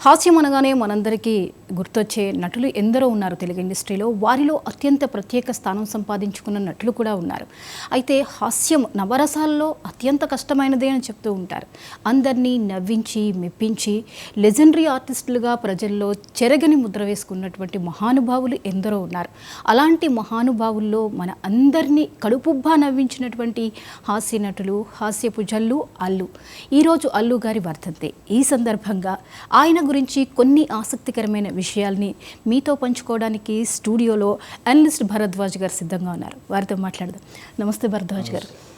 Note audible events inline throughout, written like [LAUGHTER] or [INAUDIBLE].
హాస్యం అనగానే మనందరికీ గుర్తొచ్చే నటులు ఎందరో ఉన్నారు తెలుగు ఇండస్ట్రీలో. వారిలో అత్యంత ప్రత్యేక స్థానం సంపాదించుకున్న నటులు కూడా ఉన్నారు. అయితే హాస్యం నవరసాల్లో అత్యంత కష్టమైనదే అని చెప్తూ ఉంటారు. అందరినీ నవ్వించి మెప్పించి లెజెండరీ ఆర్టిస్టులుగా ప్రజల్లో చెరగని ముద్ర వేసుకున్నటువంటి మహానుభావులు ఎందరో ఉన్నారు. అలాంటి మహానుభావుల్లో మన అందరినీ కడుపుబ్బా నవ్వించినటువంటి హాస్య నటులు హాస్యపు జల్లు అల్లు. ఈరోజు అల్లు గారి వర్ధంతి. ఈ సందర్భంగా ఆయన గురించి కొన్ని ఆసక్తికరమైన విషయాల్ని మీతో పంచుకోవడానికి స్టూడియోలో అనలిస్ట్ భరద్వాజ్ గారు సిద్ధంగా ఉన్నారు. వారితో మాట్లాడదాం. నమస్తే భరద్వాజ్ గారు.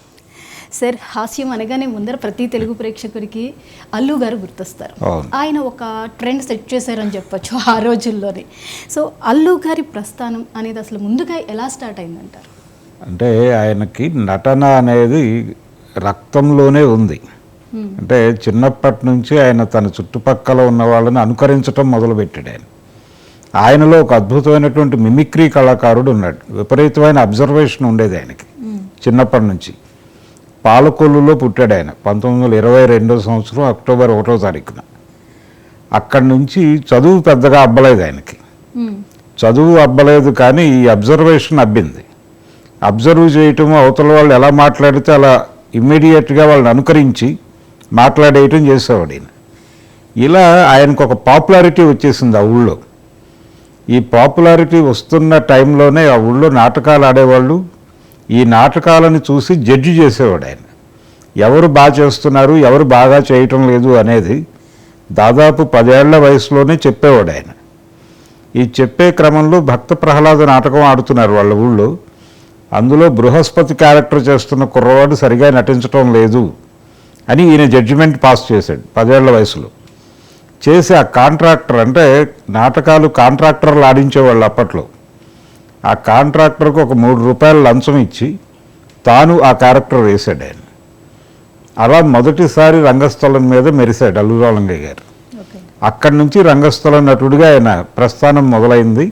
సార్ హాస్యం అనగానే ముందర ప్రతి తెలుగు ప్రేక్షకుడికి అల్లు గారు గుర్తొస్తారు. ఆయన ఒక ట్రెండ్ సెట్ చేశారని చెప్పొచ్చు ఆ రోజుల్లోనే. సో అల్లు గారి ప్రస్థానం అనేది అసలు ముందుగా ఎలా స్టార్ట్ అయిందంటారు? అంటే ఆయనకి నటన అనేది రక్తంలోనే ఉంది. అంటే చిన్నప్పటి నుంచి ఆయన తన చుట్టుపక్కల ఉన్న వాళ్ళని అనుకరించటం మొదలుపెట్టాడు ఆయన. ఆయనలో ఒక అద్భుతమైనటువంటి మిమిక్రీ కళాకారుడు ఉన్నాడు. విపరీతమైన అబ్జర్వేషన్ ఉండేది ఆయనకి. చిన్నప్పటి నుంచి. పాలకొల్లులో పుట్టాడు ఆయన. పంతొమ్మిది వందల ఇరవై రెండో సంవత్సరం అక్టోబర్ ఒకటో తారీఖున. అక్కడి నుంచి చదువు పెద్దగా అబ్బలేదు ఆయనకి. మ్మ్. చదువు అబ్బలేదు కానీ ఈ అబ్జర్వేషన్ అబ్బింది. అబ్జర్వ్ చేయటం అవతల వాళ్ళు ఎలా మాట్లాడితే అలా ఇమ్మీడియట్గా వాళ్ళని అనుకరించి మాట్లాడేయటం చేసేవాడు ఈయన. ఇలా ఆయనకు ఒక పాపులారిటీ వచ్చేసింది ఆ ఊళ్ళో. ఈ పాపులారిటీ వస్తున్న టైంలోనే ఆ ఊళ్ళో నాటకాలు ఆడేవాళ్ళు. ఈ నాటకాలను చూసి జడ్జి చేసేవాడు ఆయన. ఎవరు బాగా చేస్తున్నారు ఎవరు బాగా చేయటం లేదు అనేది దాదాపు పదేళ్ళ వయసులోనే చెప్పేవాడు ఆయన. ఈ చెప్పే క్రమంలో భక్త ప్రహ్లాద నాటకం ఆడుతున్నారు వాళ్ళ ఊళ్ళో. అందులో బృహస్పతి క్యారెక్టర్ చేస్తున్న కుర్రవాడు సరిగా నటించటం లేదు. అని ఈయన జడ్జిమెంట్ పాస్ చేశాడు పదేళ్ళ వయసులో. చేసి ఆ కాంట్రాక్టర్ అంటే నాటకాలు కాంట్రాక్టర్లు ఆడించేవాళ్ళు అప్పట్లో. ఆ కాంట్రాక్టర్కు ఒక మూడు రూపాయలు లంచం ఇచ్చి తాను ఆ క్యారెక్టర్ వేశాడు ఆయన. అలా మొదటిసారి రంగస్థలం మీద మెరిశాడు అల్లురాలంగయ్య గారు. అక్కడి నుంచి రంగస్థల నటుడిగా ఆయన ప్రస్థానం మొదలైంది.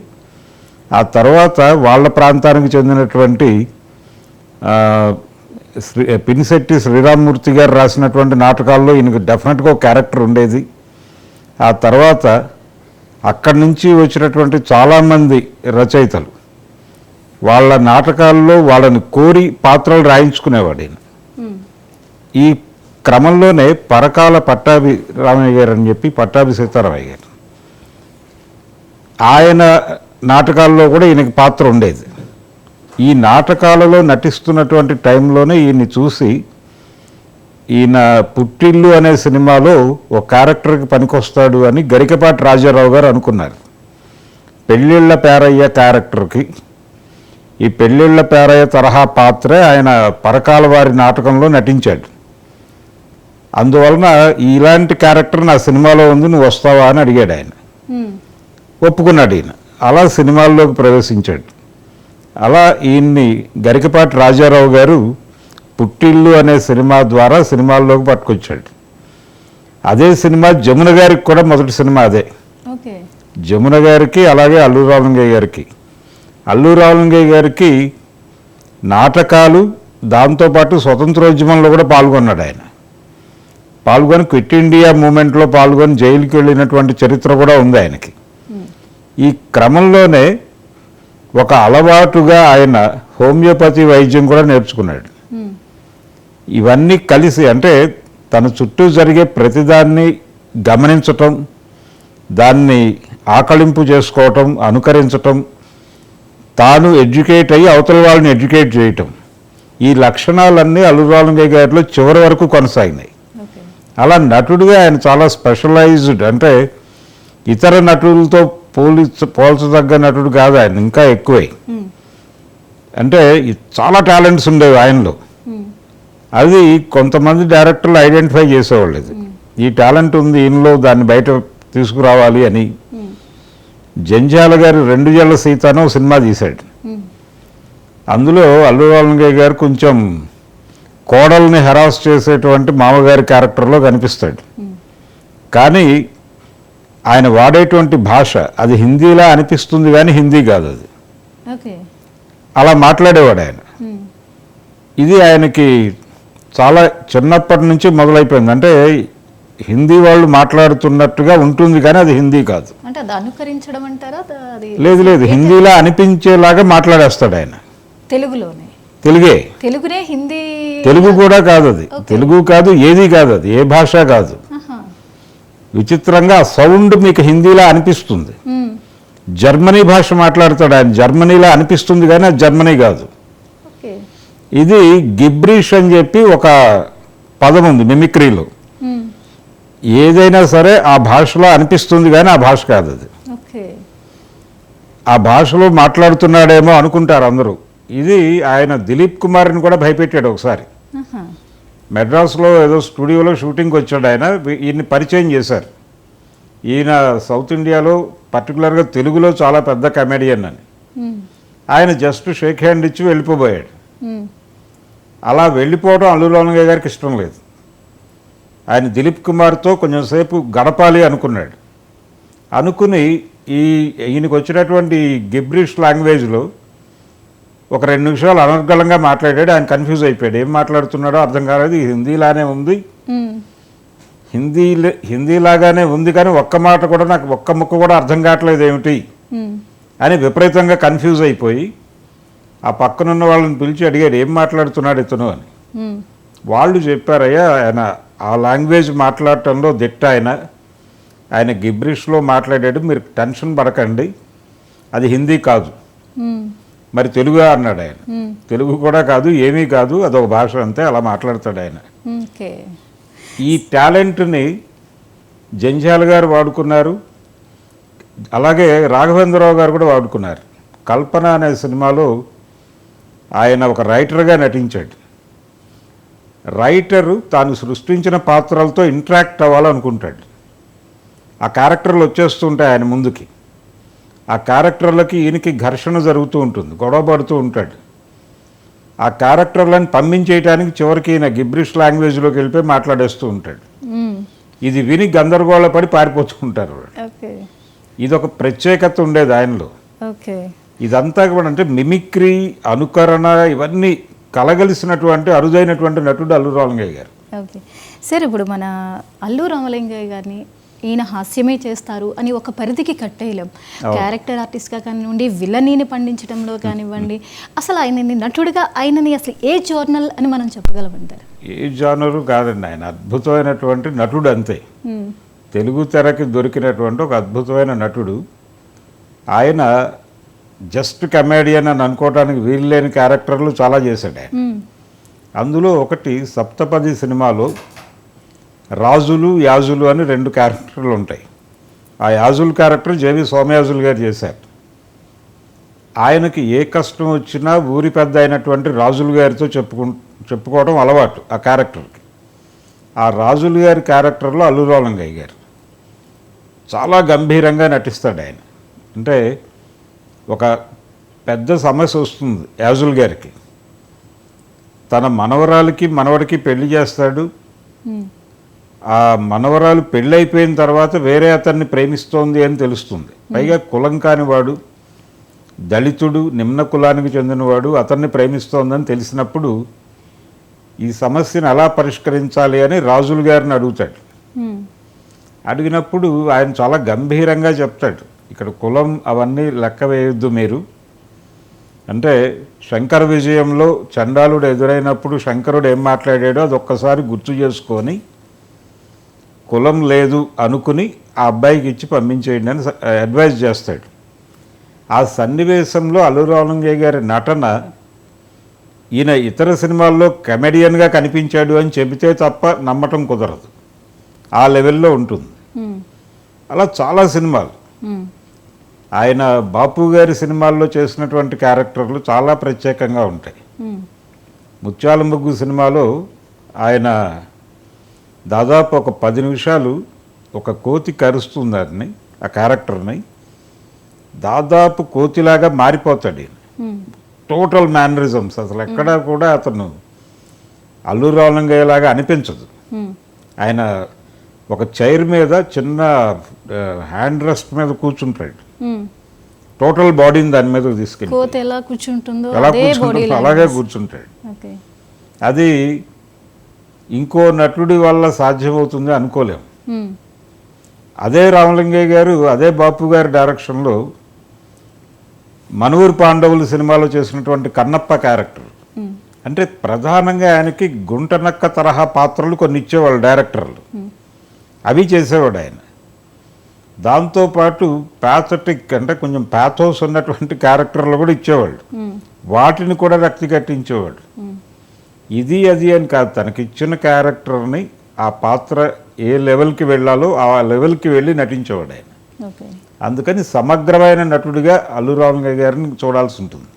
ఆ తర్వాత వాళ్ళ ప్రాంతానికి చెందినటువంటి శ్రీ పినిశెట్టి శ్రీరామ్మూర్తి గారు రాసినటువంటి నాటకాల్లో ఈయనకు డెఫినెట్గా ఒక క్యారెక్టర్ ఉండేది. ఆ తర్వాత అక్కడి నుంచి వచ్చినటువంటి చాలామంది రచయితలు వాళ్ళ నాటకాల్లో వాళ్ళని కోరి పాత్రలు రాయించుకునేవాడు ఈయన. ఈ క్రమంలోనే పరకాల పట్టాభి రామయ్య గారు అని చెప్పి పట్టాభి సీతారామయ్య గారు. ఆయన నాటకాల్లో కూడా ఈయనకి పాత్ర ఉండేది. ఈ నాటకాలలో నటిస్తున్నటువంటి టైంలోనే ఈయన్ని చూసి ఈయన పుట్టిల్లు అనే సినిమాలో ఒక క్యారెక్టర్కి పనికొస్తాడు అని గరికపాటి రాజారావు గారు అనుకున్నారు. పెళ్ళిళ్ళ పేరయ్య క్యారెక్టర్కి. ఈ పెళ్ళిళ్ళ పేరయ్య తరహా పాత్రే ఆయన పరకాల వారి నాటకంలో నటించాడు. అందువలన ఇలాంటి క్యారెక్టర్ నా సినిమాలో ఉంది నువ్వు వస్తావా అని అడిగాడు ఆయన. ఒప్పుకున్నాడు ఈయన. అలా సినిమాల్లోకి ప్రవేశించాడు. అలా ఈయన్ని గరికపాటి రాజారావు గారు పుట్టిల్లు అనే సినిమా ద్వారా సినిమాల్లోకి పట్టుకొచ్చాడు. అదే సినిమా జమున గారికి కూడా మొదటి సినిమా అదే. జమున గారికి అలాగే అల్లు రామలింగయ్య గారికి. అల్లు రామలింగయ్య గారికి నాటకాలు దాంతోపాటు స్వతంత్రోద్యమంలో కూడా పాల్గొన్నాడు ఆయన. పాల్గొని క్విట్ ఇండియా మూమెంట్లో పాల్గొని జైలుకి వెళ్ళినటువంటి చరిత్ర కూడా ఉంది ఆయనకి. ఈ క్రమంలోనే ఒక అలవాటుగా ఆయన హోమియోపతి వైద్యం కూడా నేర్చుకున్నాడు. ఇవన్నీ కలిసి అంటే తన చుట్టూ జరిగే ప్రతిదాన్ని గమనించటం దాన్ని ఆకలింపు చేసుకోవటం అనుకరించటం తాను ఎడ్యుకేట్ అయ్యి అవతల వాళ్ళని ఎడ్యుకేట్ చేయటం. ఈ లక్షణాలన్నీ అల్లురాలంగయ్య గారిలో చివరి వరకు కొనసాగినాయి. అలా నటుడిగా ఆయన చాలా స్పెషలైజ్డ్ అంటే ఇతర నటులతో పోలి పోల్చదగ్గ నటుడు కాదు ఆయన ఇంకా ఎక్కువై. అంటే చాలా టాలెంట్స్ ఉండేవి ఆయనలో. అది కొంతమంది డైరెక్టర్లు ఐడెంటిఫై చేసేవాళ్ళు ఇది ఈ టాలెంట్ ఉంది ఈయనలో దాన్ని బయట తీసుకురావాలి అని. జంజాల గారు రెండు జల్ల సీతాను సినిమా తీశాడు. అందులో అల్లు రామలింగయ్య గారు కొంచెం కోడల్ని హెరాస్ చేసేటువంటి మామగారి క్యారెక్టర్లో కనిపిస్తాడు కానీ ఆయన వాడేటువంటి భాష అది హిందీలా అనిపిస్తుంది కానీ హిందీ కాదు అది. అలా మాట్లాడేవాడు ఆయన. ఇది ఆయనకి చాలా చిన్నప్పటి నుంచి మొదలైపోయింది. అంటే హిందీ వాళ్ళు మాట్లాడుతున్నట్టుగా ఉంటుంది కానీ అది హిందీ కాదు. లేదు లేదు. హిందీలా అనిపించేలాగా మాట్లాడేస్తాడు ఆయన. తెలుగులోనే. తెలుగే. తెలుగునే హిందీ తెలుగు కూడా కాదు అది. తెలుగు కాదు ఏది కాదు అది. ఏ భాష కాదు. విచిత్రంగా సౌండ్ మీకు హిందీలా అనిపిస్తుంది. జర్మనీ భాష మాట్లాడతాడు ఆయన. జర్మనీలా అనిపిస్తుంది కానీ అది జర్మనీ కాదు. ఇది గిబ్రిష్ అని చెప్పి ఒక పదం ఉంది మిమిక్రీలో. మ్మ్. ఏదైనా సరే ఆ భాషలో అనిపిస్తుంది కానీ ఆ భాష కాదు అది. ఆ భాషలో మాట్లాడుతున్నాడేమో అనుకుంటారు అందరూ. ఇది ఆయన దిలీప్ కుమార్ని కూడా భయపెట్టాడు ఒకసారి. మెడ్రాస్లో ఏదో స్టూడియోలో షూటింగ్కి వచ్చాడు ఆయన. ఈయన్ని పరిచయం చేశారు. ఈయన సౌత్ ఇండియాలో పర్టికులర్గా తెలుగులో చాలా పెద్ద కమెడియన్ అని. ఆయన జస్ట్ షేక్ హ్యాండ్ ఇచ్చి వెళ్ళిపోయాడు మ్మ్. అలా వెళ్ళిపోవడం అల్లు రామయ్య గారికి ఇష్టం లేదు. ఆయన దిలీప్ కుమార్తో కొంచెం సేపు గడపాలి అనుకున్నాడు. అనుకుని ఈ ఈయనకు వచ్చినటువంటి గిబ్రిష్ లాంగ్వేజ్లో ఒక రెండు నిమిషాలు అనర్గళంగా మాట్లాడాడు. ఆయన కన్ఫ్యూజ్ అయిపోయాడు. ఏం మాట్లాడుతున్నాడో అర్థం కాలేదు. హిందీలానే ఉంది. హిందీ హిందీలాగానే ఉంది కానీ ఒక్క మాట కూడా నాకు ఒక్క ముక్క కూడా అర్థం కావట్లేదు ఏమిటి. అని విపరీతంగా కన్ఫ్యూజ్ అయిపోయి ఆ పక్కనున్న వాళ్ళని పిలిచి అడిగాడు ఏం మాట్లాడుతున్నాడు ఇతను? అని. వాళ్ళు చెప్పారయ్యా ఆయన ఆ లాంగ్వేజ్ మాట్లాడటంలో దిట్ట ఆయన. ఆయన గిబ్రిష్లో మాట్లాడాడు. మీరు టెన్షన్ పడకండి. అది హిందీ కాదు. మరి తెలుగు అన్నాడు ఆయన. తెలుగు కూడా కాదు ఏమీ కాదు అదొక భాష అంతే అలా మాట్లాడతాడు ఆయన. ఈ టాలెంట్ని జంజాల్ గారు వాడుకున్నారు అలాగే రాఘవేంద్రరావు గారు కూడా వాడుకున్నారు. కల్పన అనే సినిమాలో ఆయన ఒక రైటర్గా నటించాడు. రైటరు తాను సృష్టించిన పాత్రలతో ఇంటరాక్ట్ అవ్వాలనుకుంటాడు. ఆ క్యారెక్టర్లు వచ్చేస్తుంటాయి ఆయన ముందుకి. ఆ క్యారెక్టర్లకి ఈయనకి ఘర్షణ జరుగుతూ ఉంటుంది గొడవ పడుతూ ఉంటాడు. ఆ క్యారెక్టర్లను పంపించేయటానికి చివరికి ఈయన గిబ్రిష్ లాంగ్వేజ్లోకి వెళ్ళిపోయి మాట్లాడేస్తూ ఉంటాడు. ఇది విని గందరగోళపడి పారిపోతూ ఉంటారు ఇది ఒక ప్రత్యేకత ఉండేది ఆయనలో. ఇదంతా కూడా అంటే మిమిక్రీ అనుకరణ ఇవన్నీ కలగలిసినటువంటి అరుదైనటువంటి నటుడు అల్లు రామలింగయ్య గారు. ఓకే. సార్ ఇప్పుడు మన అల్లు రామలింగయ్య గారిని ఈయన హాస్యమే చేస్తారు అని ఒక పరిధికి కట్టేయలేం. క్యారెక్టర్ ఆర్టిస్ట్గా కానివ్వండి విలనీని పండించడంలో కానివ్వండి అసలు ఆయనని నటుడిగా ఆయనని అసలు ఏ జర్నల్ అని మనం చెప్పగలమంటారు ఏ జానరు కాదండి ఆయన. అద్భుతమైనటువంటి నటుడు అంతే. తెలుగు తెరకి దొరికినటువంటి ఒక అద్భుతమైన నటుడు. ఆయన జస్ట్ కమేడియన్ అని అనుకోవడానికి వీలు లేని క్యారెక్టర్లు చాలా చేశాడు ఆయన. అందులో ఒకటి సప్తపది సినిమాలో రాజులు యాజులు అని రెండు క్యారెక్టర్లు ఉంటాయి. ఆ యాజుల్ క్యారెక్టర్ జేవి సోమయాజులు గారు చేశారు. ఆయనకి ఏ కష్టం వచ్చినా ఊరి పెద్ద అయినటువంటి రాజులు గారితో చెప్పుకు చెప్పుకోవడం అలవాటు ఆ క్యారెక్టర్కి. ఆ రాజులు గారి క్యారెక్టర్లో అల్లురాలంగయ్య గారు. చాలా గంభీరంగా నటిస్తాడు ఆయన. అంటే ఒక పెద్ద సమస్య వస్తుంది యాజుల్ గారికి. తన మనవరాలకి మనవడికి పెళ్ళి చేస్తాడు. ఆ మనవరాలు పెళ్ళైపోయిన తర్వాత వేరే అతన్ని ప్రేమిస్తోంది అని తెలుస్తుంది. పైగా కులం కానివాడు దళితుడు నిమ్న కులానికి చెందినవాడు అతన్ని ప్రేమిస్తోందని తెలిసినప్పుడు ఈ సమస్యను ఎలా పరిష్కరించాలి అని రాజులు గారిని అడుగుతాడు. అడిగినప్పుడు ఆయన చాలా గంభీరంగా చెప్తాడు. ఇక్కడ కులం అవన్నీ లెక్క వేయొద్దు మీరు. అంటే శంకర విజయంలో చండాలుడు ఎదురైనప్పుడు శంకరుడు ఏం మాట్లాడాడో అది ఒక్కసారి గుర్తు చేసుకొని కులం లేదు అనుకుని ఆ అబ్బాయికి ఇచ్చి పంపించేయండి అని అడ్వైజ్ చేస్తాడు ఆ సన్నివేశంలో అల్లు రామలింగయ్య గారి నటన ఈయన ఇతర సినిమాల్లో కమెడియన్గా కనిపించాడు అని చెబితే తప్ప నమ్మటం కుదరదు ఆ లెవెల్లో ఉంటుంది. అలా చాలా సినిమాలు. ఆయన బాపు గారి సినిమాల్లో చేసినటువంటి క్యారెక్టర్లు చాలా ప్రత్యేకంగా ఉంటాయి. ముత్యాల ముగ్గు సినిమాలో ఆయన దాదాపు ఒక పది నిమిషాలు ఒక కోతి కరుస్తుంది దాన్ని ఆ క్యారెక్టర్ని. దాదాపు కోతిలాగా మారిపోతాడు. టోటల్ మేనరిజమ్స్ అసలు ఎక్కడా కూడా అతను అల్లు రామలింగయ్యలాగా అనిపించదు. ఆయన ఒక చైర్ మీద చిన్న హ్యాండ్ రెస్ట్ మీద కూర్చుంటాడు. టోటల్ బాడీని దాని మీద తీసుకెళ్ళి ఎలా కూర్చుంటుందో ఎలా కూర్చుంటాడు అలాగే కూర్చుంటాడు. అది ఇంకో నటుడి వల్ల సాధ్యమవుతుంది అనుకోలేం. అదే రామలింగయ్య గారు అదే బాపు గారి డైరెక్షన్లో మనూరు పాండవులు సినిమాలో చేసినటువంటి కన్నప్ప క్యారెక్టర్. అంటే ప్రధానంగా ఆయనకి గుంటనక్క తరహా పాత్రలు కొన్ని ఇచ్చేవాళ్ళు డైరెక్టర్లు. అవి చేసేవాడు ఆయన. దాంతోపాటు ప్యాథటిక్ అంటే కొంచెం ప్యాథోస్ ఉన్నటువంటి క్యారెక్టర్లు కూడా ఇచ్చేవాళ్ళు. వాటిని కూడా రక్తి కట్టించేవాడు ఇది అది అని కాదు తనకి ఇచ్చిన క్యారెక్టర్ని ఆ పాత్ర ఏ లెవెల్కి వెళ్ళాలో ఆ లెవెల్కి వెళ్ళి నటించేవాడు ఆయన. అందుకని సమగ్రమైన నటుడిగా అల్లు రామలింగయ్య గారిని చూడాల్సి ఉంటుంది.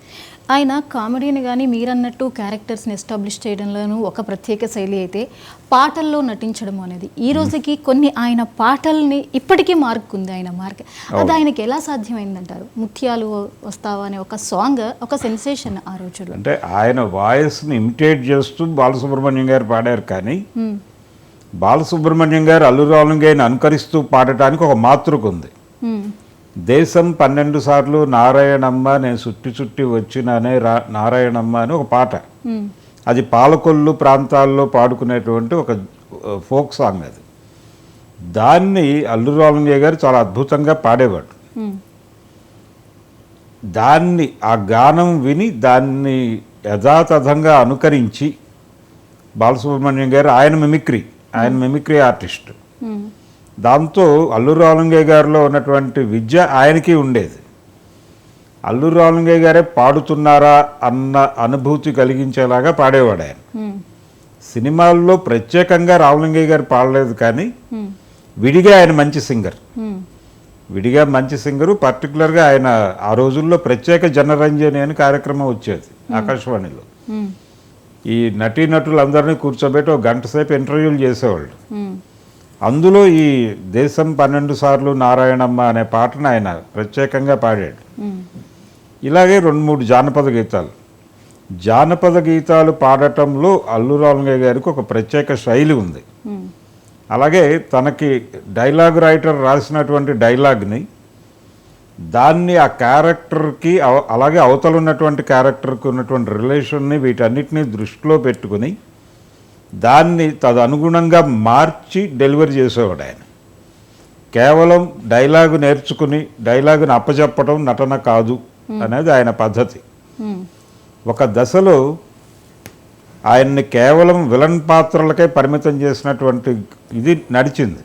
ఆయన కామెడీని కానీ మీరన్నట్టు క్యారెక్టర్స్ని ఎస్టాబ్లిష్ చేయడంలోనూ ఒక ప్రత్యేక శైలి అయితే పాటల్లో నటించడం అనేది. ఈ రోజుకి కొన్ని ఆయన పాటల్ని ఇప్పటికీ మార్క్ ఉంది ఆయన మార్క్. అది ఆయనకి ఎలా సాధ్యమైందంటారు? ముత్యాలు వస్తావా అనే ఒక సాంగ్ ఒక సెన్సేషన్ ఆ రోజుల్లో. అంటే ఆయన వాయిస్ని ఇమిటేట్ చేస్తూ బాలసుబ్రహ్మణ్యం గారు పాడారు కానీ. బాలసుబ్రహ్మణ్యం గారు అల్లు రామలింగయ్యని అనుకరిస్తూ పాడటానికి ఒక మాతృక ఉంది. దేశం పన్నెండు సార్లు నారాయణమ్మ నేను చుట్టి చుట్టి వచ్చినానే రా నారాయణమ్మ అని ఒక పాట. అది పాలకొల్లు ప్రాంతాల్లో పాడుకునేటువంటి ఒక ఫోక్ సాంగ్ అది దాన్ని అల్లు రామలింగయ్య గారు చాలా అద్భుతంగా పాడేవాడు. దాన్ని ఆ గానం విని దాన్ని యథాతథంగా అనుకరించి బాలసుబ్రహ్మణ్యం గారు ఆయన మిమిక్రీ ఆయన మిమిక్రీ ఆర్టిస్ట్. దాంతో అల్లు రామలింగయ్య గారిలో ఉన్నటువంటి విద్య ఆయనకి ఉండేది అల్లు రామలింగయ్య గారే పాడుతున్నారా అన్న అనుభూతి కలిగించేలాగా పాడేవాడు ఆయన. సినిమాల్లో ప్రత్యేకంగా రామలింగయ్య గారు పాడలేదు కానీ. విడిగా ఆయన మంచి సింగర్. విడిగా మంచి సింగరు పర్టికులర్గా ఆయన ఆ రోజుల్లో ప్రత్యేక జనరంజని అని కార్యక్రమం వచ్చేది ఆకాశవాణిలో. ఈ నటీనటులందరినీ కూర్చోబెట్టి ఒక గంట సేపు ఇంటర్వ్యూలు చేసేవాళ్ళు. అందులో ఈ దేశం పన్నెండు సార్లు నారాయణమ్మ అనే పాటను ఆయన ప్రత్యేకంగా పాడాడు. ఇలాగే రెండు మూడు జానపద గీతాలు జానపద గీతాలు పాడటంలో అల్లు రామలింగయ్య గారికి ఒక ప్రత్యేక శైలి ఉంది. అలాగే తనకి డైలాగ్ రైటర్ రాసినటువంటి డైలాగ్ని దాన్ని ఆ క్యారెక్టర్కి అవ- అలాగే అవతల ఉన్నటువంటి క్యారెక్టర్కి ఉన్నటువంటి రిలేషన్ని వీటన్నిటిని దృష్టిలో పెట్టుకుని దాన్ని తదనుగుణంగా మార్చి డెలివరీ చేసేవాడు ఆయన. కేవలం డైలాగు నేర్చుకుని డైలాగుని అప్పచెప్పడం నటన కాదు అనేది ఆయన పద్ధతి. మ్మ్. ఒక దశలో ఆయన్ని కేవలం విలన్ పాత్రలకే పరిమితం చేసినటువంటి ఇది నడిచింది.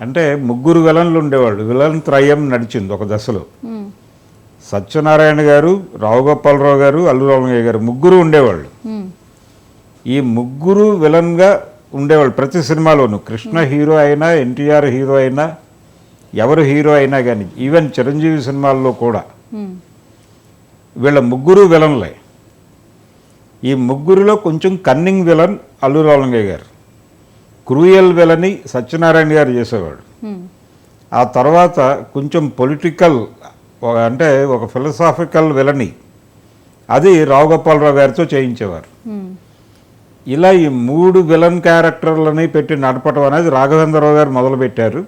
అంటే ముగ్గురు విలన్లు ఉండేవాళ్ళు. విలన్ త్రయం నడిచింది ఒక దశలో. మ్మ్. సత్యనారాయణ గారు రావు గోపాలరావు గారు అల్లు రామయ్య గారు ముగ్గురు ఉండేవాళ్ళు. ఈ ముగ్గురు విలన్గా ఉండేవాళ్ళు ప్రతి సినిమాలోనూ కృష్ణ హీరో అయినా ఎన్టీఆర్ హీరో అయినా ఎవరు హీరో అయినా కానీ ఈవెన్ చిరంజీవి సినిమాల్లో కూడా. వీళ్ళ ముగ్గురు విలన్లే ఈ ముగ్గురిలో కొంచెం కన్నింగ్ విలన్ అల్లు రామలింగయ్య గారు క్రూయల్ విలని సత్యనారాయణ గారు చేసేవాడు. ఆ తర్వాత కొంచెం పొలిటికల్ అంటే ఒక ఫిలసాఫికల్ విలని అది రావు గోపాలరావు గారితో చేయించేవారు. ఇలా ఈ మూడు విలన్ క్యారెక్టర్లని పెట్టి నడపడం అనేది రాఘవేంద్రరావు గారు మొదలుపెట్టారు.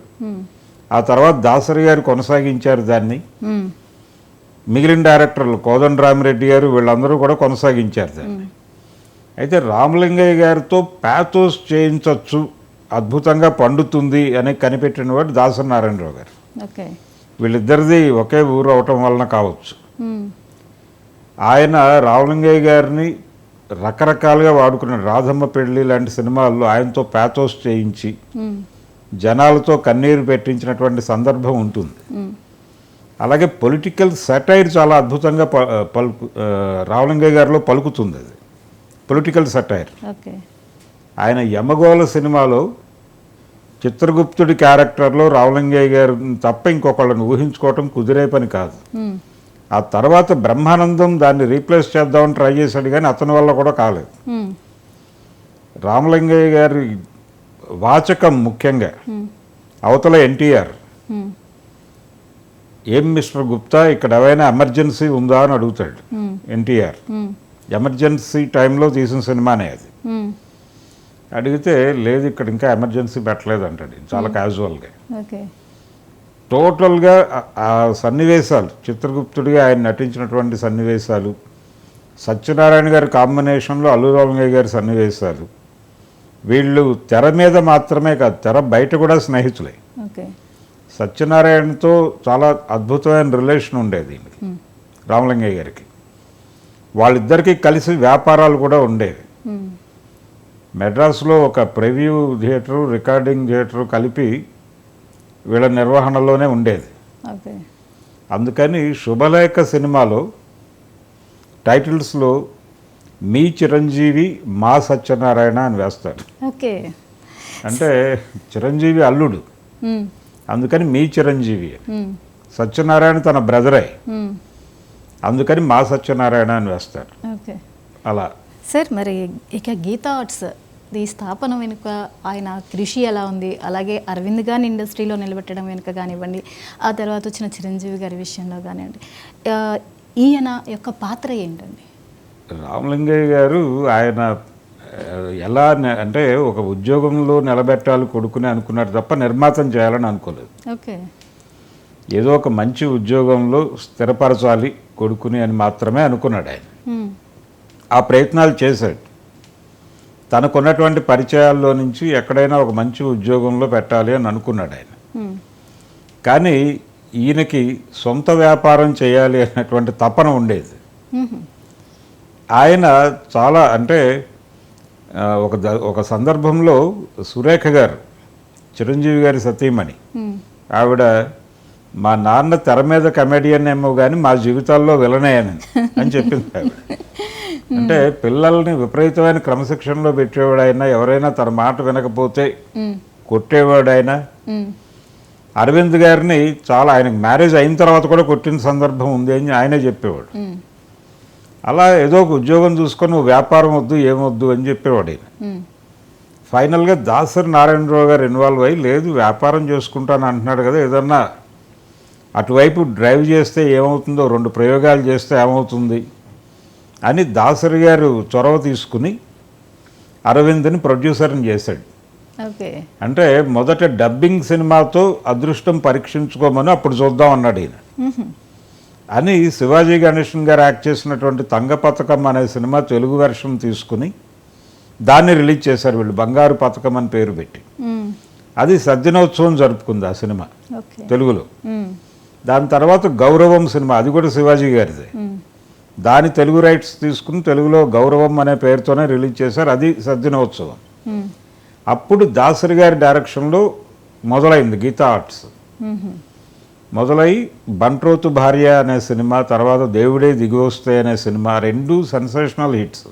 ఆ తర్వాత దాసరి గారు కొనసాగించారు దాన్ని. మిగిలిన డైరెక్టర్లు కోదండ రామిరెడ్డి గారు వీళ్ళందరూ కూడా కొనసాగించారు దాన్ని. అయితే రామలింగయ్య గారితో ప్యాథోస్ చేయించవచ్చు అద్భుతంగా పండుతుంది అని కనిపెట్టిన వాడు దాసరి నారాయణరావు గారు వీళ్ళిద్దరిది ఒకే ఊరు అవటం వలన కావచ్చు. ఆయన రామలింగయ్య గారిని రకరకాలుగా వాడుకున్నాడు రాధమ్మ పెళ్ళి లాంటి సినిమాల్లో ఆయనతో ప్యాథోస్ చేయించి. జనాలతో కన్నీరు పెట్టించినటువంటి సందర్భం ఉంటుంది. అలాగే పొలిటికల్ సెటైర్ చాలా అద్భుతంగా పలుకు ఆ, రామలింగయ్య గారిలో పలుకుతుంది అది పొలిటికల్ సెటైర్ ఆయన యమగోళ సినిమాలో చిత్రగుప్తుడి క్యారెక్టర్లో రామలింగయ్య గారు తప్ప ఇంకొకళ్ళని ఊహించుకోవటం కుదిరే పని కాదు. ఆ తర్వాత బ్రహ్మానందం దాన్ని రీప్లేస్ చేద్దామని ట్రై చేశాడు కానీ అతని వల్ల కూడా కాలేదు. రామలింగయ్య గారి వాచకం ముఖ్యంగా. అవతల ఎన్టీఆర్. ఏం మిస్టర్ గుప్తా ఇక్కడ ఏమైనా ఎమర్జెన్సీ ఉందా అని అడుగుతాడు. ఎన్టీఆర్. ఎమర్జెన్సీ టైంలో తీసిన సినిమానే అది. అడిగితే లేదు ఇక్కడ ఇంకా ఎమర్జెన్సీ పెట్టలేదు అంటాడు చాలా క్యాజువల్గా టోటల్గా ఆ- సన్నివేశాలు చిత్రగుప్తుడిగా ఆయన నటించినటువంటి సన్నివేశాలు సత్యనారాయణ గారి కాంబినేషన్లో అల్లు రామయ్య గారి సన్నివేశాలు వీళ్ళు తెర మీద మాత్రమే కాదు తెర బయట కూడా స్నేహితులే సత్యనారాయణతో చాలా అద్భుతమైన రిలేషన్ ఉండేది. రామలింగయ్య గారికి వాళ్ళిద్దరికీ కలిసి వ్యాపారాలు కూడా ఉండేవి. మెడ్రాస్లో ఒక ప్రివ్యూ థియేటరు రికార్డింగ్ థియేటరు కలిపి వీళ్ళ నిర్వహణలోనే ఉండేది. అందుకని శుభలేఖ సినిమాలో టైటిల్స్లో మీ చిరంజీవి మా సత్యనారాయణ అని వేస్తాడు ఓకే. అంటే చిరంజీవి అల్లుడు. అందుకని మీ చిరంజీవి. సత్యనారాయణ తన బ్రదరే. అందుకని మా సత్యనారాయణ అని వేస్తాడు ఓకే. అలా. సార్ మరి ఇక గీతా ఆర్ట్స్ ఈ స్థాపన వెనుక ఆయన కృషి ఎలా ఉంది? అలాగే అరవింద్ గారిని ఇండస్ట్రీలో నిలబెట్టడం వెనుక కానివ్వండి ఆ తర్వాత వచ్చిన చిరంజీవి గారి విషయంలో కానివ్వండి ఈయన యొక్క పాత్ర ఏంటండి? రామలింగయ్య గారు ఆయన ఎలా అంటే ఒక ఉద్యోగంలో నిలబెట్టాలి కొడుకుని అనుకున్నాడు తప్ప నిర్మాతం చేయాలని అనుకోలేదు. ఓకే. ఏదో ఒక మంచి ఉద్యోగంలో స్థిరపరచాలి కొడుకుని అని మాత్రమే అనుకున్నాడు ఆయన. ఆ ప్రయత్నాలు చేశాడు. తనకున్నటువంటి పరిచయాల్లో నుంచి ఎక్కడైనా ఒక మంచి ఉద్యోగంలో పెట్టాలి అని అనుకున్నాడు ఆయన. కానీ ఈయనకి సొంత వ్యాపారం చేయాలి అనేటువంటి తపన ఉండేది. ఆయన చాలా అంటే ఒక ఒక సందర్భంలో సురేఖ గారు చిరంజీవి గారి సతీమణి. ఆవిడ మా నాన్న తెర మీద కమెడియన్ ఏమో కానీ మా జీవితాల్లో విలనేయని [LAUGHS] అని చెప్పింది ఆవిడ అంటే పిల్లల్ని విపరీతమైన క్రమశిక్షణలో పెట్టేవాడైనా ఎవరైనా తన మాట వినకపోతే. కొట్టేవాడైనా. అరవింద్ గారిని చాలా ఆయనకు మ్యారేజ్ అయిన తర్వాత కూడా కొట్టిన సందర్భం ఉంది అని ఆయనే చెప్పేవాడు. అలా ఏదో ఒక ఉద్యోగం చూసుకొని వ్యాపారం వద్దు ఏమొద్దు అని చెప్పేవాడు మ్మ్. ఫైనల్గా దాసరి నారాయణరావు గారు ఇన్వాల్వ్ అయ్యి లేదు వ్యాపారం చేసుకుంటాను అంటున్నాడు కదా ఏదన్నా అటువైపు డ్రైవ్ చేస్తే ఏమవుతుందో రెండు ప్రయోగాలు చేస్తే ఏమవుతుంది అని దాసరి గారు చొరవ తీసుకుని అరవింద్ని ప్రొడ్యూసర్ని చేశాడు అంటే మొదట డబ్బింగ్ సినిమాతో అదృష్టం పరీక్షించుకోమని అప్పుడు చూద్దాం అన్నాడు ఈయన. అని శివాజీ గణేషన్ గారు యాక్ట్ చేసినటువంటి తంగ పథకం అనే సినిమా తెలుగు వెర్షన్ తీసుకుని దాన్ని రిలీజ్ చేశారు వీళ్ళు బంగారు పథకం అని పేరు పెట్టి. అది సద్దినోత్సవం జరుపుకుంది ఆ సినిమా తెలుగులో. దాని తర్వాత గౌరవం సినిమా అది కూడా శివాజీ గారిదే. దాని తెలుగు రైట్స్ తీసుకుని తెలుగులో గౌరవం అనే పేరుతోనే రిలీజ్ చేశారు అది సద్దినోత్సవం. అప్పుడు దాసరి గారి డైరెక్షన్లో మొదలైంది గీతా ఆర్ట్స్. మొదలై బంట్రోతు భార్య అనే సినిమా తర్వాత దేవుడే దిగివస్తే అనే సినిమా రెండు సెన్సేషనల్ హిట్స్.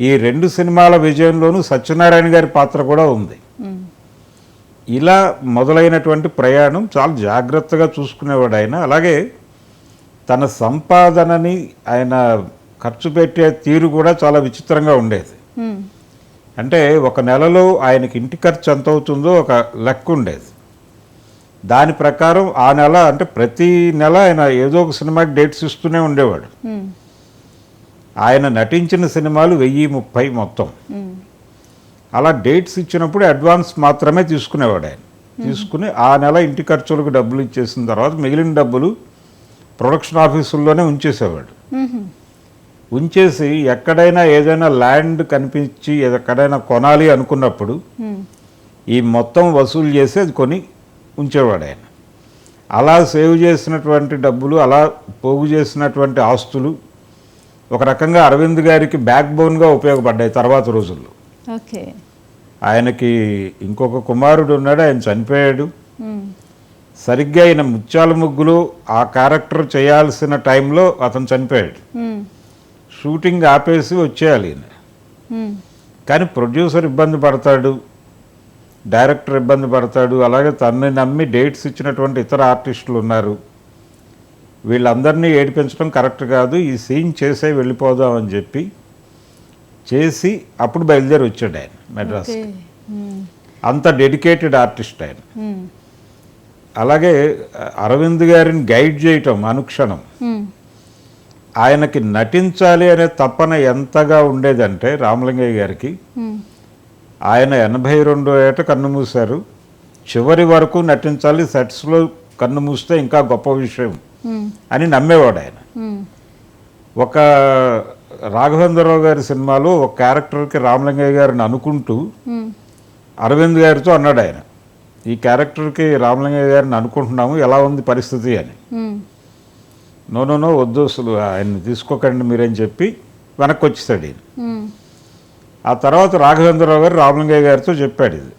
ఈ రెండు సినిమాల విజయంలోనూ సత్యనారాయణ గారి పాత్ర కూడా ఉంది. ఇలా మొదలైనటువంటి ప్రయాణం చాలా జాగ్రత్తగా చూసుకునేవాడు ఆయన అలాగే తన సంపాదనని ఆయన ఖర్చు పెట్టే తీరు కూడా చాలా విచిత్రంగా ఉండేది. అంటే ఒక నెలలో ఆయనకి ఇంటి ఖర్చు ఎంత అవుతుందో ఒక లెక్క ఉండేది దాని ప్రకారం ఆ నెల అంటే ప్రతి నెల ఆయన ఏదో ఒక సినిమాకి డేట్స్ ఇస్తూనే ఉండేవాడు. ఆయన నటించిన సినిమాలు వెయ్యి ముప్పై మొత్తం. అలా డేట్స్ ఇచ్చినప్పుడు అడ్వాన్స్ మాత్రమే తీసుకునేవాడు ఆయన తీసుకుని ఆ నెల ఇంటి ఖర్చులకు డబ్బులు ఇచ్చేసిన తర్వాత మిగిలిన డబ్బులు ప్రొడక్షన్ ఆఫీసుల్లోనే ఉంచేసేవాడు. ఉంచేసి ఎక్కడైనా ఏదైనా ల్యాండ్ కనిపించి ఎక్కడైనా కొనాలి అనుకున్నప్పుడు. ఈ మొత్తం వసూలు చేసి అది కొని ఉంచేవాడు ఆయన అలా సేవ్ చేసినటువంటి డబ్బులు అలా పోగు చేసినటువంటి ఆస్తులు ఒక రకంగా అరవింద్ గారికి బ్యాక్ బోన్గా ఉపయోగపడ్డాయి తర్వాత రోజుల్లో ఓకే ఆయనకి ఇంకొక కుమారుడు ఉన్నాడు ఆయన చనిపోయాడు. సరిగ్గా ఆయన ముత్యాల ముగ్గులు ఆ క్యారెక్టర్ చేయాల్సిన టైంలో అతను చనిపోయాడు. షూటింగ్ ఆపేసి వచ్చేయాలి ఈయన. కానీ ప్రొడ్యూసర్ ఇబ్బంది పడతాడు డైరెక్టర్ ఇబ్బంది పడతాడు అలాగే తనని నమ్మి డేట్స్ ఇచ్చినటువంటి ఇతర ఆర్టిస్టులు ఉన్నారు వీళ్ళందరినీ ఏడిపించడం కరెక్ట్ కాదు ఈ సీన్ చేసే వెళ్ళిపోదాం అని చెప్పి చేసి అప్పుడు బయలుదేరి వచ్చాడు ఆయన మెడ్రాస్. అంత డెడికేటెడ్ ఆర్టిస్ట్ ఆయన. అలాగే అరవింద్ గారిని గైడ్ చేయటం అనుక్షణం. ఆయనకి నటించాలి అనే తపన ఎంతగా ఉండేదంటే రామలింగయ్య గారికి. ఆయన ఎనభై రెండో ఏట కన్ను మూశారు చివరి వరకు నటించాలి సెట్స్లో కన్ను మూస్తే ఇంకా గొప్ప విషయం. అని నమ్మేవాడు ఆయన. ఒక రాఘవేంద్రరావు గారి సినిమాలో ఒక క్యారెక్టర్కి రామలింగయ్య గారిని అనుకుంటూ. అరవింద్ గారితో అన్నాడు ఆయన ఈ క్యారెక్టర్కి రామలింగయ్య గారిని అనుకుంటున్నాము ఎలా ఉంది పరిస్థితి అని. నో నో నో వద్దు అసలు ఆయన్ని తీసుకోకండి మీరని చెప్పి వెనక్కి వచ్చేసాడు ఈయన. ఆ తర్వాత రాఘవేంద్రరావు గారు రామలింగయ్య గారితో చెప్పాడు ఇది.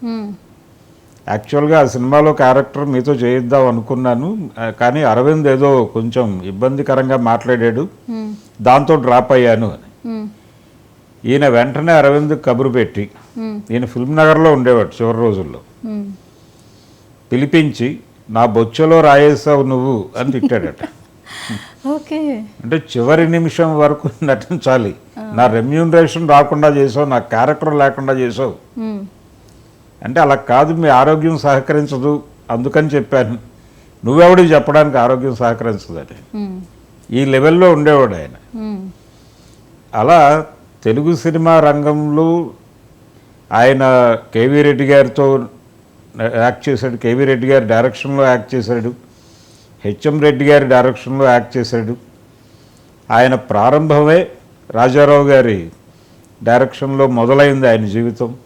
యాక్చువల్గా ఆ సినిమాలో క్యారెక్టర్ మీతో చేయిద్దాం అనుకున్నాను కానీ అరవింద్ ఏదో కొంచెం ఇబ్బందికరంగా మాట్లాడాడు. దాంతో డ్రాప్ అయ్యాను అని. ఈయన వెంటనే అరవింద్ కబురు పెట్టి. ఈయన ఫిల్మ్ నగర్లో ఉండేవాడు చివరి రోజుల్లో. పిలిపించి నా బొచ్చలో రాయేసావు నువ్వు అని తిట్టాడట. ఓకే. అంటే చివరి నిమిషం వరకు నటించాలి. నా రెమ్యూనరేషన్ రాకుండా చేసావు నా క్యారెక్టర్ లేకుండా చేసావు. అంటే అలా కాదు మీ ఆరోగ్యం సహకరించదు అందుకని చెప్పాను. నువ్వెవడికి చెప్పడానికి ఆరోగ్యం సహకరించదని. ఈ లెవెల్లో ఉండేవాడు ఆయన. అలా తెలుగు సినిమా రంగంలో ఆయన కేవీ రెడ్డి గారితో యాక్ట్ చేశాడు. కేవీ రెడ్డి గారి డైరెక్షన్లో యాక్ట్ చేశాడు. హెచ్ఎం రెడ్డి గారి డైరెక్షన్లో యాక్ట్ చేశాడు. ఆయన ప్రారంభమే రాజారావు గారి డైరెక్షన్లో మొదలైంది ఆయన జీవితం.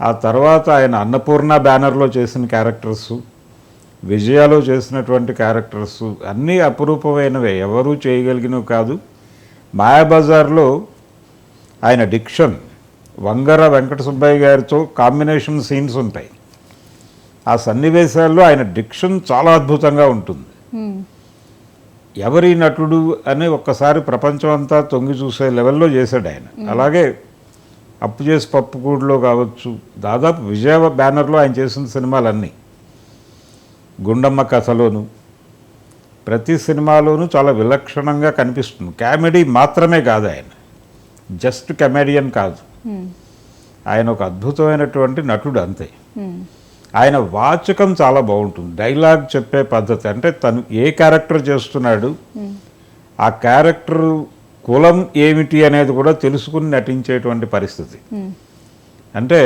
ఆ తర్వాత ఆయన అన్నపూర్ణ బ్యానర్లో చేసిన క్యారెక్టర్స్ విజయాలో చేసినటువంటి క్యారెక్టర్స్ అన్నీ అపురూపమైనవే. ఎవరూ చేయగలిగినవి కాదు. మాయాబజార్లో ఆయన డిక్షన్ వంగర వెంకట సుబ్బయ్య గారితో కాంబినేషన్ సీన్స్ ఉంటాయి. ఆ సన్నివేశాల్లో ఆయన డిక్షన్ చాలా అద్భుతంగా ఉంటుంది. ఎవరి నటుడు అని ఒక్కసారి ప్రపంచం అంతా తొంగి చూసే లెవెల్లో చేశాడు ఆయన. అలాగే అప్పు చేసి పప్పుకూడులో కావచ్చు దాదాపు విజయ బ్యానర్లో ఆయన చేసిన సినిమాలన్నీ. గుండమ్మ కథలోను ప్రతి సినిమాలోనూ చాలా విలక్షణంగా కనిపిస్తుంది. కామెడీ మాత్రమే కాదు ఆయన. జస్ట్ కమెడియన్ కాదు. ఆయన ఒక అద్భుతమైనటువంటి నటుడు అంతే. ఆయన వాచకం చాలా బాగుంటుంది. డైలాగ్ చెప్పే పద్ధతి అంటే తను ఏ క్యారెక్టర్ చేస్తున్నాడు ఆ క్యారెక్టర్ కులం ఏమిటి అనేది కూడా తెలుసుకుని నటించేటువంటి పరిస్థితి. అంటే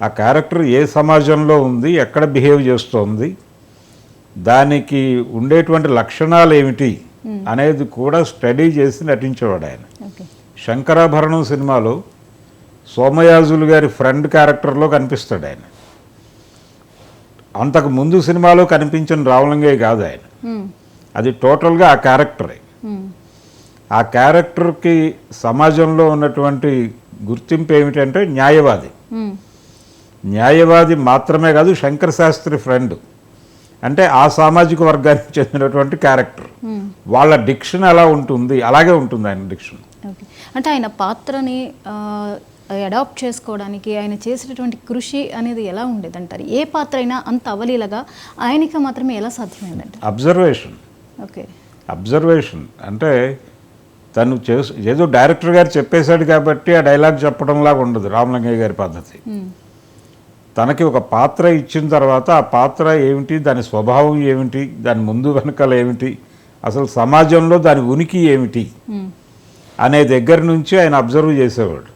ఆ క్యారెక్టర్ ఏ సమాజంలో ఉంది ఎక్కడ బిహేవ్ చేస్తోంది దానికి ఉండేటువంటి లక్షణాలు ఏమిటి అనేది కూడా స్టడీ చేసి నటించేవాడు ఆయన. శంకరాభరణం సినిమాలో సోమయాజులు గారి ఫ్రెండ్ క్యారెక్టర్లో కనిపిస్తాడు ఆయన. అంతకు ముందు సినిమాలో కనిపించిన రావలింగయ్య కాదు ఆయన. అది టోటల్గా ఆ క్యారెక్టరే. ఆ క్యారెక్టర్కి సమాజంలో ఉన్నటువంటి గుర్తింపు ఏమిటంటే న్యాయవాది. న్యాయవాది మాత్రమే కాదు శంకర శాస్త్రి ఫ్రెండ్ అంటే ఆ సామాజిక వర్గానికి చెందినటువంటి క్యారెక్టర్. వాళ్ళ డిక్షన్ ఎలా ఉంటుంది అలాగే ఉంటుంది ఆయన డిక్షన్ అంటే ఆయన పాత్రని అడాప్ట్ చేసుకోవడానికి ఆయన చేసేటటువంటి కృషి అనేది ఎలా ఉండేది అంటారు ఏ పాత్ర అయినా అంత అవలీలగా ఆయనకి మాత్రమే ఎలా సాధ్యమైందంటారు అబ్జర్వేషన్ ఓకే. అబ్జర్వేషన్ అంటే తను చేసు ఏదో డైరెక్టర్ గారు చెప్పేశాడు కాబట్టి ఆ డైలాగ్ చెప్పడంలాగా ఉండదు రామలింగయ్య గారి పద్ధతి. తనకి ఒక పాత్ర ఇచ్చిన తర్వాత ఆ పాత్ర ఏమిటి దాని స్వభావం ఏమిటి దాని ముందు వెనకాల ఏమిటి అసలు సమాజంలో దాని ఉనికి ఏమిటి. అనే దగ్గర నుంచి ఆయన అబ్జర్వ్ చేసేవాడు.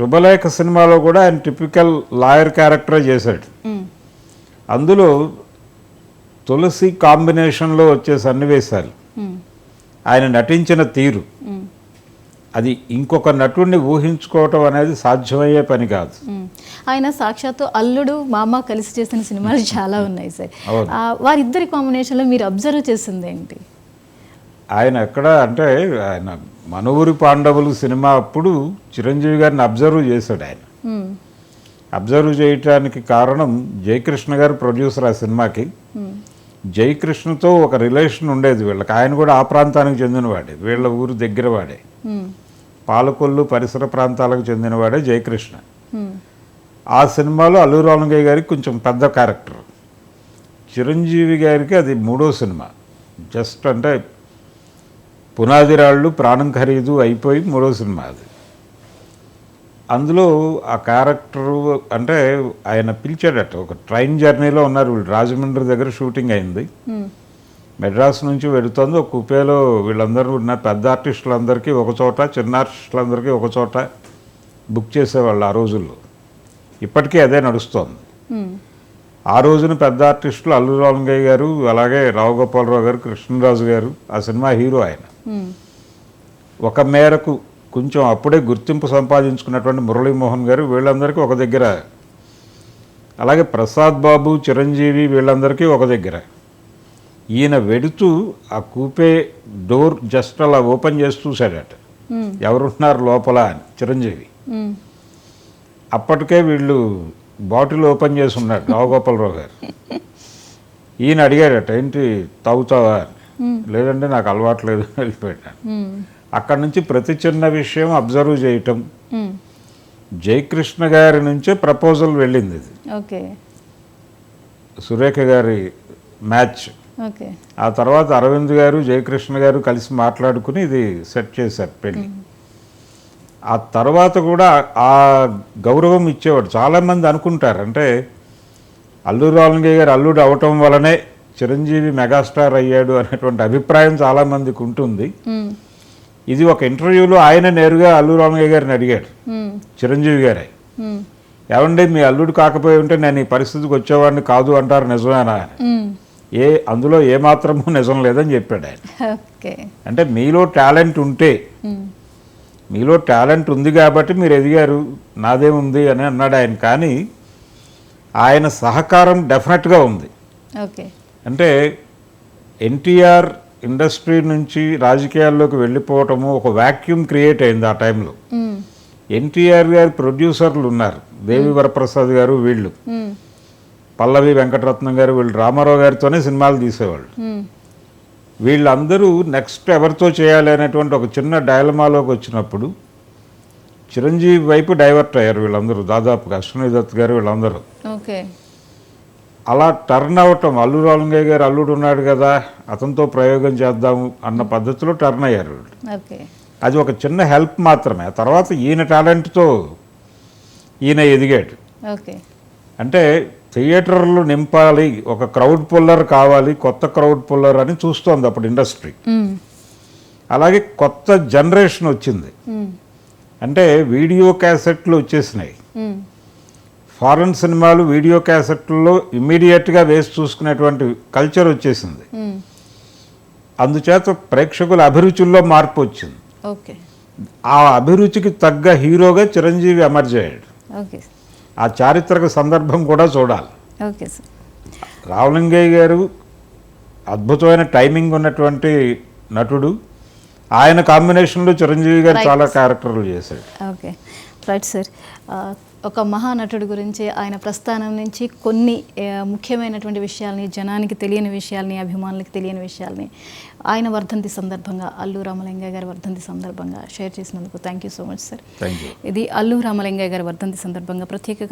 శుభలేఖ సినిమాలో కూడా ఆయన టిపికల్ లాయర్ క్యారెక్టరే చేశాడు. అందులో తులసి కాంబినేషన్లో వచ్చే సన్నివేశాలు. ఆయన నటించిన తీరు. అది ఇంకొక నటుడిని ఊహించుకోవటం అనేది సాధ్యమయ్యే పని కాదు. ఆయన సాక్షాత్తు అల్లుడు మామ కలిసి చేసిన సినిమాలు [LAUGHS] చాలా ఉన్నాయి సార్ వారిద్దరి కాంబినేషన్లో మీరు అబ్జర్వ్ చేసింది ఏంటి ఆయన ఎక్కడ అంటే ఆయన మన ఊరి పాండవులు సినిమా అప్పుడు చిరంజీవి గారిని అబ్జర్వ్ చేశాడు ఆయన. అబ్జర్వ్ చేయటానికి కారణం జయకృష్ణ గారు ప్రొడ్యూసర్ ఆ సినిమాకి. జయకృష్ణతో ఒక రిలేషన్ ఉండేది వీళ్ళకి ఆయన కూడా ఆ ప్రాంతానికి చెందినవాడే వీళ్ళ ఊరు దగ్గర వాడే. పాలకొల్లు పరిసర ప్రాంతాలకు చెందినవాడే జయకృష్ణ. ఆ సినిమాలో అల్లు రామలింగయ్య గారికి కొంచెం పెద్ద క్యారెక్టర్ చిరంజీవి గారికి అది మూడో సినిమా జస్ట్ అంటే పునాది రాళ్ళు ప్రాణం ఖరీదు అయిపోయి మూడో సినిమా అది అందులో ఆ క్యారెక్టర్ అంటే ఆయన పిలిచాడట ఒక ట్రైన్ జర్నీలో ఉన్నారు వీళ్ళు రాజమండ్రి దగ్గర షూటింగ్ అయింది. మెడ్రాస్ నుంచి వెళుతోంది ఒక కుపేలో వీళ్ళందరూ ఉన్న పెద్ద ఆర్టిస్టులందరికీ ఒక చోట చిన్న ఆర్టిస్టులందరికీ ఒక చోట బుక్ చేసేవాళ్ళు ఆ రోజుల్లో ఇప్పటికీ అదే నడుస్తోంది. ఆ రోజున పెద్ద ఆర్టిస్టులు అల్లు రామలింగయ్య గారు అలాగే రావు గోపాలరావు గారు కృష్ణరాజు గారు ఆ సినిమా హీరో ఆయన. ఒక మేరకు కొంచెం అప్పుడే గుర్తింపు సంపాదించుకున్నటువంటి మురళీమోహన్ గారు వీళ్ళందరికీ ఒక దగ్గర. అలాగే ప్రసాద్ బాబు చిరంజీవి వీళ్ళందరికీ ఒక దగ్గర. ఈయన వెడుతూ ఆ కూపే డోర్ జస్ట్ అలా ఓపెన్ చేసి చూశాడట. ఎవరున్నారు లోపల అని చిరంజీవి. అప్పటికే వీళ్ళు బాటిల్ ఓపెన్ చేసి ఉన్నాడు రావుగోపాలరావు గారు. [LAUGHS] ఈయన అడిగాడట ఏంటి తాగుతావా? అని. లేదంటే నాకు అలవాట్లేదు అని వెళ్ళిపోయాడు మ్మ్. అక్కడి నుంచి ప్రతి చిన్న విషయం అబ్జర్వ్ చేయటం. జయకృష్ణ గారి నుంచే ప్రపోజల్ వెళ్ళింది ఇది. ఓకే. సురేఖ గారి మ్యాచ్. ఓకే. ఆ తర్వాత అరవింద్ గారు జయకృష్ణ గారు కలిసి మాట్లాడుకుని ఇది సెట్ చేశారు పెళ్ళి ఆ తర్వాత కూడా ఆ గౌరవం ఇచ్చేవాడు. చాలామంది అనుకుంటారు. అంటే అల్లు రామలింగయ్య గారు అల్లుడు అవటం వలనే చిరంజీవి మెగాస్టార్ అయ్యాడు అనేటువంటి అభిప్రాయం చాలామందికి ఉంటుంది. ఇది ఒక ఇంటర్వ్యూలో ఆయన నేరుగా అల్లు రామలింగయ్య గారిని అడిగాడు. చిరంజీవి గారే. ఏమండి మీ అల్లుడు కాకపోయి ఉంటే నేను ఈ పరిస్థితికి వచ్చేవాడిని కాదు అంటారు నిజమేనా. ఏ అందులో ఏ మాత్రమూ నిజం లేదని చెప్పాడు ఆయన అంటే మీలో టాలెంట్ ఉంటే. మీలో టాలెంట్ ఉంది కాబట్టి మీరు ఎదిగారు నాదే ఉంది అని అన్నాడు ఆయన కానీ ఆయన సహకారం డెఫినెట్గా ఉంది ఓకే అంటే ఎన్టీఆర్ ఇండస్ట్రీ నుంచి రాజకీయాల్లోకి వెళ్ళిపోవటము ఒక వాక్యూమ్ క్రియేట్ అయింది ఆ టైంలో. ఎన్టీఆర్ గారి ప్రొడ్యూసర్లు ఉన్నారు. దేవి వరప్రసాద్ గారు వీళ్ళు. పల్లవి వెంకటరత్నం గారు వీళ్ళు. రామారావు గారితోనే సినిమాలు తీసేవాళ్ళు. వీళ్ళందరూ నెక్స్ట్ ఎవరితో చేయాలి అనేటువంటి ఒక చిన్న డైలమాలోకి వచ్చినప్పుడు చిరంజీవి వైపు డైవర్ట్ అయ్యారు వీళ్ళందరూ. దాదాపుగా అశ్విని దత్ గారు వీళ్ళందరూ. ఓకే. అలా టర్న్ అవటం అల్లు రామలింగయ్య గారు అల్లుడు ఉన్నాడు కదా అతనితో ప్రయోగం చేద్దాము అన్న పద్ధతిలో టర్న్ అయ్యారు అది ఒక చిన్న హెల్ప్ మాత్రమే. ఆ తర్వాత ఈయన టాలెంట్తో ఈయన ఎదిగాడు. అంటే థియేటర్లు నింపాలి ఒక క్రౌడ్ పుల్లర్ కావాలి కొత్త క్రౌడ్ పుల్లర్ అని చూస్తోంది అప్పుడు ఇండస్ట్రీ. అలాగే కొత్త జనరేషన్ వచ్చింది. అంటే వీడియో క్యాసెట్లు వచ్చేసినాయి. ఫారెన్ సినిమాలు వీడియో క్యాసెట్లలో ఇమ్మీడియట్గా వేసి చూసుకునేటువంటి కల్చర్ వచ్చేసింది. మ్మ్. అందుచేత ప్రేక్షకుల అభిరుచుల్లో మార్పు వచ్చింది. ఓకే. ఆ అభిరుచికి తగ్గ హీరోగా చిరంజీవి ఎమర్జ్ అయ్యాడు. ఓకే ఆ చారిత్రక సందర్భం కూడా చూడాలి. రావలింగయ్య గారు అద్భుతమైన టైమింగ్ ఉన్నటువంటి నటుడు. ఆయన కాంబినేషన్లో చిరంజీవి గారు చాలా క్యారెక్టర్లు చేశాడు. ఓకే. రైట్ సార్ ఒక మహానటుడి గురించి ఆయన ప్రస్థానం నుంచి కొన్ని ముఖ్యమైనటువంటి విషయాల్ని జనానికి తెలియని విషయాల్ని అభిమానులకు తెలియని విషయాల్ని ఆయన వర్ధంతి సందర్భంగా అల్లు రామలింగయ్య గారి వర్ధంతి సందర్భంగా షేర్ చేసినందుకు thank you so much sir. ఇది అల్లు రామలింగయ్య గారి వర్ధంతి సందర్భంగా ప్రత్యేక